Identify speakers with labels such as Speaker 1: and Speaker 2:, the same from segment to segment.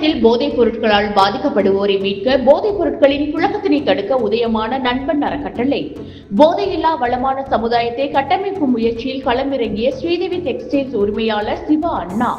Speaker 1: தமிழகத்தில் போதைப் பொருட்களால் பாதிக்கப்படுவோரை மீட்க போதைப் பொருட்களின் புழக்கத்தினை தடுக்க உதயமான நண்பன் அறக்கட்டளை. போதையில்லா வளமான சமுதாயத்தை கட்டமைக்கும் முயற்சியில் களமிறங்கிய ஸ்ரீதேவி டெக்ஸ்டைல்ஸ் உரிமையாளர் சிவா அண்ணா.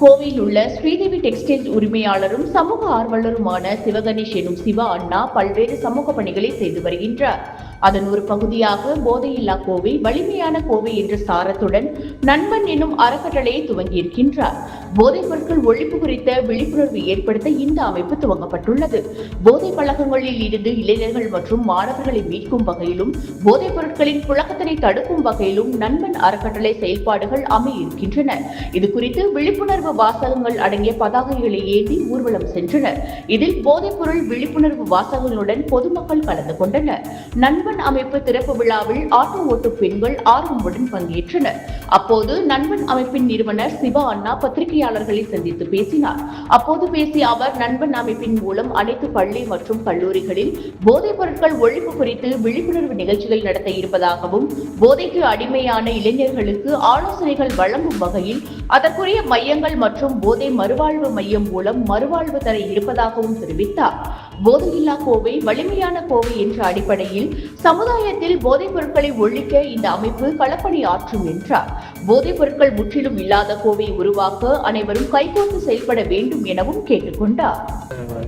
Speaker 1: கோவையில் உள்ள ஸ்ரீதேவி டெக்ஸ்டைல்ஸ் உரிமையாளரும் சமூக ஆர்வலருமான சிவகணேஷ் எனும் சிவா அண்ணா பல்வேறு சமூக பணிகளை செய்து வருகின்றார். அதன் ஒரு பகுதியாக போதையில்லா கோவை வலிமையான கோவை என்ற சாரத்துடன் நண்பன் என்னும் அறக்கட்டளையை துவங்கியிருக்கின்றார். போதைப் பொருட்கள் ஒழிப்பு குறித்த விழிப்புணர்வு ஏற்படுத்த இந்த அமைப்பு துவங்கப்பட்டுள்ளது. போதை பழக்கங்களில் இருந்து இளைஞர்கள் மற்றும் மாணவர்களை மீட்கும் வகையிலும் போதைப் பொருட்களின் புழக்கத்தினை தடுக்கும் வகையிலும் நண்பன் அறக்கட்டளை செயல்பாடுகள் அமையிருக்கின்றன. இது குறித்து விழிப்புணர்வு வாசகங்கள் அடங்கிய பதாகைகளை ஏந்தி ஊர்வலம் சென்றனர். இதில் போதைப்பொருள் விழிப்புணர்வு வாசகங்களுடன் பொதுமக்கள் கலந்து கொண்டனர். நண்பன் நண்பன் அமைப்பு திறப்பு விழாவில் ஆட்டோ ஓட்டும் பெண்கள் ஆர்வமுடன் பங்கேற்றனர். அப்போது நண்பன் அமைப்பின் நிறுவனர் சிவா அண்ணா பத்திரிகையாளர்களை சந்தித்து பேசினார். அப்போது பேசிய அவர் நண்பன் அமைப்பின் மூலம் அனைத்து பள்ளி மற்றும் கல்லூரிகளில் போதைப் பொருட்கள் ஒழிப்பு குறித்து விழிப்புணர்வு நிகழ்ச்சிகள் நடத்த இருப்பதாகவும் போதைக்கு அடிமையான இளைஞர்களுக்கு ஆலோசனைகள் வழங்கும் வகையில் அதற்குரிய மையங்கள் மற்றும் போதை மறுவாழ்வு மையம் மூலம் மறுவாழ்வு தர இருப்பதாகவும் தெரிவித்தார். போதையில்லா கோவை வலிமையான கோவை என்ற அடிப்படையில் சமுதாயத்தில் போதைப் பொருட்களை ஒழிக்க இந்த அமைப்பு களப்பணி ஆற்றும் என்றார். போதைப் பொருட்கள் முற்றிலும் இல்லாத கோவை உருவாக்க அனைவரும் கைகோர்த்து செயல்பட வேண்டும் எனவும் கேட்டுக்கொண்டார்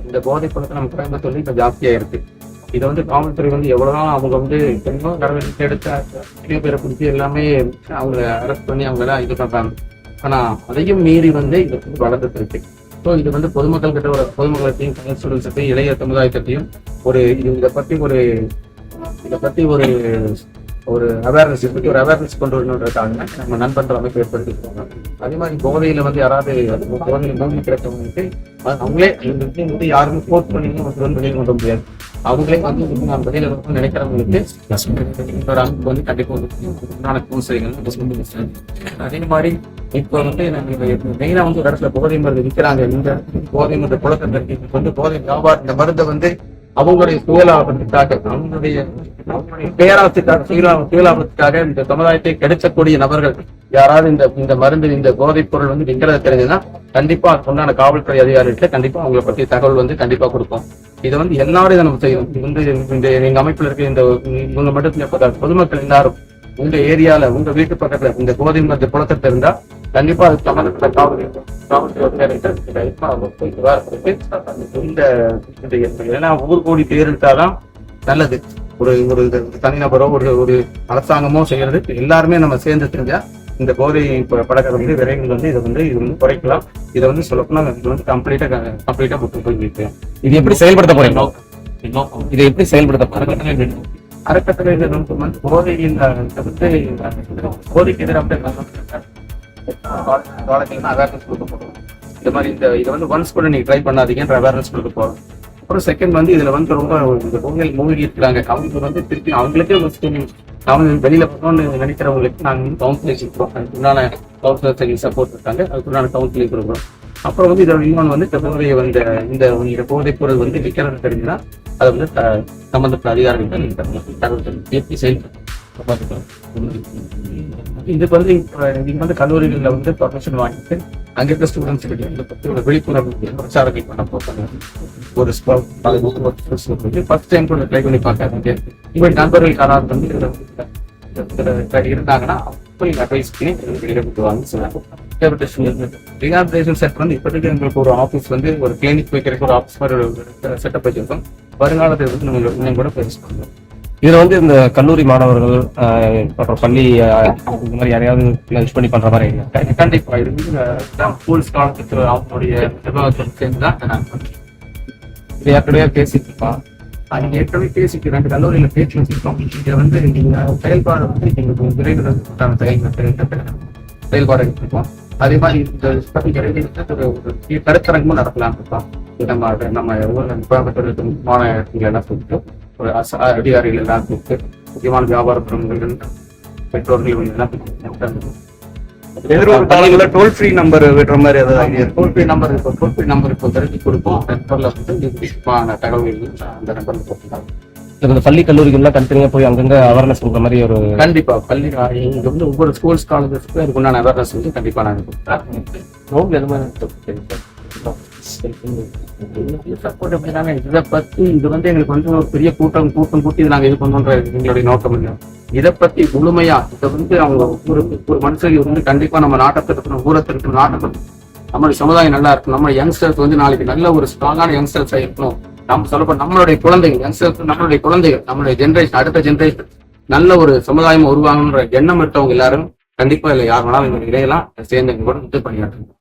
Speaker 2: இந்த போதைப் பொருட்கள் நம்ம கோயம்புத்தூர்ல இப்ப ஜாஸ்தியா இருக்கு. இதை வந்து காவல்துறை வந்து எவ்வளவுதான் அவங்க வந்து கொஞ்சம் நடவடிக்கை எடுத்து எத்தனையோ பேரை பிடிச்சி எல்லாமே அவங்கள அரெஸ்ட் பண்ணி அவங்க எல்லாம் இது பண்றாங்க. ஆனா அதையும் மீறி வந்து இது வந்து வளர்ந்துட்டு இருக்கு. ஸோ இது வந்து பொதுமக்கள் கிட்ட ஒரு பொதுமக்களத்தையும் ஸ்டூடெண்ட்ஸையும் இளைய சமுதாயத்தையும் ஒரு இது இதை பத்தி ஒரு இதை பத்தி ஒரு ஒரு அவேர்னஸ் இதை ஒரு அவேர்னஸ் கொண்டு வரணுன்றதுக்காக நம்ம நண்பன்ற அமைப்பு ஏற்படுத்திருக்காங்க அதே மாதிரி போதையில வந்து யாராவது போதையில மூழ்கி கிடக்கவங்களுக்கு அவங்களே இந்த விஷயம் வந்து யாருமே ஃபோர்ஸ் பண்ணி வந்து வந்து கொண்டு முடியாது. அவங்களே வந்து நான் வெளியில் வரணும்னு நினைக்கிறவங்களுக்கு இன்னொரு அமைப்பு வந்து கண்டிப்பாக வந்து உண்டான கவுன்சிலிங் அதே மாதிரி இப்போ வந்து மெயினா வந்து ஒரு இடத்துல போதை மருந்து விற்கிறாங்க இந்த போதை மருந்து புழக்கத்தை வந்து போதை வியாபாரம் இந்த மருந்தை வந்து அவங்களுடைய சுயலாபத்துக்காக அவங்களுடைய அவங்களுடைய பேராபத்துக்காக சுயலாபத்துக்காக இந்த சமுதாயத்தை கிடைச்சக்கூடிய நபர்கள் யாராவது இந்த இந்த மருந்து இந்த போதைப் பொருள் வந்து விற்கிறத தெரிஞ்சதுன்னா கண்டிப்பா அதுக்குண்டான காவல்துறை அதிகாரிகிட்ட கண்டிப்பா அவங்களை பத்தி தகவல் வந்து கண்டிப்பா கொடுப்போம். இதை வந்து எல்லாரும் இதை நம்ம செய்யணும். வந்து இந்த எங்க அமைப்புல இருக்க இந்த இவங்க மட்டும் பொதுமக்கள் எல்லாரும் உங்க ஏரியால உங்க வீட்டு பக்கத்துல இந்த போதை மருந்து புழக்கத்தை இருந்தா கண்டிப்பா அது சம்பந்தப்பட்ட காவல் இந்த ஏன்னா ஊர் கோடி பேர் எடுத்தாதான் நல்லது. ஒரு ஒரு தனிநபரோ ஒரு ஒரு அரசாங்கமோ செய்யறது. எல்லாருமே நம்ம சேர்ந்து செஞ்சா இந்த போதை பழக்கம் வந்து விரைவில் வந்து இதை வந்து இது வந்து குறைக்கலாம். இதை வந்து சொல்லப்போனா இது வந்து கம்ப்ளீட்டா கம்ப்ளீட்டா புக்கு போய்
Speaker 3: இது எப்படி செயல்படுத்த போறீங்க? இதை எப்படி செயல்படுத்த போறீங்க?
Speaker 2: அறக்கட்டளை போதையின் போதைக்கு எதிராக அவேர்னஸ் கொடுக்க போறோம். இந்த மாதிரி இந்த இதை வந்து ஒன்ஸ் கூட நீங்க ட்ரை பண்ணாதீங்கன்ற அவேர்னஸ் கொடுக்க போறோம். அப்புறம் செகண்ட் வந்து இதுல வந்து ரொம்ப இந்த பொங்கல் மூழ்கி இருக்கிறாங்க. அவங்க வந்து திருப்பி அவங்களுக்கே ஒரு ஸ்கீமிங் அவங்க வெளியில போகணும்னு நினைக்கிறவங்களுக்கு நாங்க வந்து கவுன்சிலிங் கொடுப்போம். அதுக்குண்டான கவுன்சிலர் சப்போர்ட் இருக்காங்க. அதுக்குண்டான கவுன்சிலிங் கொடுக்குறோம். அப்புறம் வந்து இதோட இன்னொன்று வந்து இந்த போதையை வந்து இந்த இந்த போதைப் பொருள் வந்து விற்கிறது தெரிஞ்சுன்னா அதை வந்து த- சம்பந்தப்பட்ட அதிகாரிகள் தரவு தகவல் எப்படி செயல்படுத்தும் இதுக்கு வந்து இங்க வந்து கல்லூரிகளில் வந்து ப்ரொஃபஷன் வாங்கிட்டு அங்க இருக்க ஸ்டூடெண்ட்ஸ் கிட்ட இதை பத்தி ஒரு விழிப்புணர்வு பிரச்சாரங்கள் பண்ண போறாங்க ஒரு ஃபர்ஸ்ட் டைம் கூட ட்ரை பண்ணி பார்க்காதீங்க இப்படி நண்பர்கள் யாராவது வந்து இருந்தாங்கன்னா போய் அட்வைஸ் பண்ணி வெளியில விட்டுவாங்க சொன்னாங்க ரீஹாபிலேஷன் செட் வந்து இப்போதைக்கு எங்களுக்கு ஒரு ஆஃபீஸ் வந்து ஒரு கிளினிக் வைக்கிறதுக்கு ஒரு ஆஃபீஸ் மாதிரி ஒரு செட்டப் வச்சிருக்கோம். வருங்காலத்தில் வந்து நம்ம இன்னும் கூட பேச பண்ணுவோம்
Speaker 3: இதுல வந்து இந்த கல்லூரி மாணவர்கள் ஆஹ், அப்புறம் பள்ளி இந்த மாதிரி யாரையாவது லஞ்ச் பண்ணி பண்ற மாதிரி
Speaker 2: கண்டிப்பா இது வந்து ஸ்கூல்ஸ் காலத்துக்கு அவங்களுடைய நிர்வாகத்தில் சேர்ந்து தான் இது
Speaker 3: ஏற்கனவே பேசிட்டு இருப்பான்
Speaker 2: அது ஏற்கனவே பேசிட்டு ரெண்டு கல்லூரியில பேச்சு வச்சிருக்கோம். இங்க வந்து நீங்க செயல்பாடு வந்து எங்களுக்கு விரைவில் செயல்பாடு இருக்கோம் அதே மாதிரி இந்த பத்தி கருத்தரங்கமும் நடத்தலாம் இருக்கோம். நம்ம நம்ம ஊர்ல கோயம்புத்தூர் இருக்க முக்கியமான எல்லாம் சொல்லிட்டு அதிகாரிகள் எல்லாம் கூப்பிட்டு முக்கியமான வியாபார பிரமுகர்கள் பெற்றோர்கள் கூப்பிட்டு
Speaker 4: எதிர்வரும் காலங்களில் டோல் ஃப்ரீ நம்பர் விடுற மாதிரி ஏதாவது
Speaker 2: டோல் ஃப்ரீ நம்பர் இப்போ டோல் ஃப்ரீ நம்பர் இப்போ தெரிஞ்சு கொடுப்போம். நம்பர்ல வந்து தகவல்கள் அந்த நம்பர்ல
Speaker 3: இந்த பள்ளி கல்லூரிகள்லாம் தனித்தனியா போய் அங்கங்க அவேர்னஸ் கொடுக்குற மாதிரி ஒரு
Speaker 2: கண்டிப்பா. பள்ளி இங்க வந்து ஒவ்வொரு ஸ்கூல்ஸ் காலேஜஸ்க்கு அதுக்கு உண்டான அவேர்னஸ் வந்து கண்டிப்பா நாங்க கொடுக்குறோம் ரோட்ல எது மாதிரி சப்போர்ட் இதை பத்தி இது வந்து எங்களுக்கு வந்து ஒரு பெரிய கூட்டம் கூட்டம் கூட்டி நாங்க இது பண்ணுன்ற எங்களுடைய நோக்கம் இல்லை இதை பத்தி முழுமையா இதை வந்து அவங்க ஒரு ஒரு மனுஷங்க வந்து கண்டிப்பா நம்ம நாட்டை திருத்தணும் ஊரை திருத்தணும் நாட்டை நம்மளுடைய சமுதாயம் நல்லா இருக்கணும் நம்ம யங்ஸ்டர்ஸ் வந்து நாளைக்கு நல்ல ஒரு ஸ்ட்ராங்கான யங்ஸ்டர்ஸா இருக்கணும் நம்ம சொல்லப்போ நம்மளுடைய குழந்தைகள் யங்ஸ்டர்ஸ் நம்மளுடைய குழந்தைகள் நம்மளுடைய ஜென்ரேஷன் அடுத்த ஜென்ரேஷன் நல்ல ஒரு சமுதாயம் உருவாகணுன்ற எண்ணம் இருக்கவங்க எல்லாரும் கண்டிப்பா இல்லை யார் வேணாலும் இடையெல்லாம் சேர்ந்து கூட வந்து பணியாற்றணும்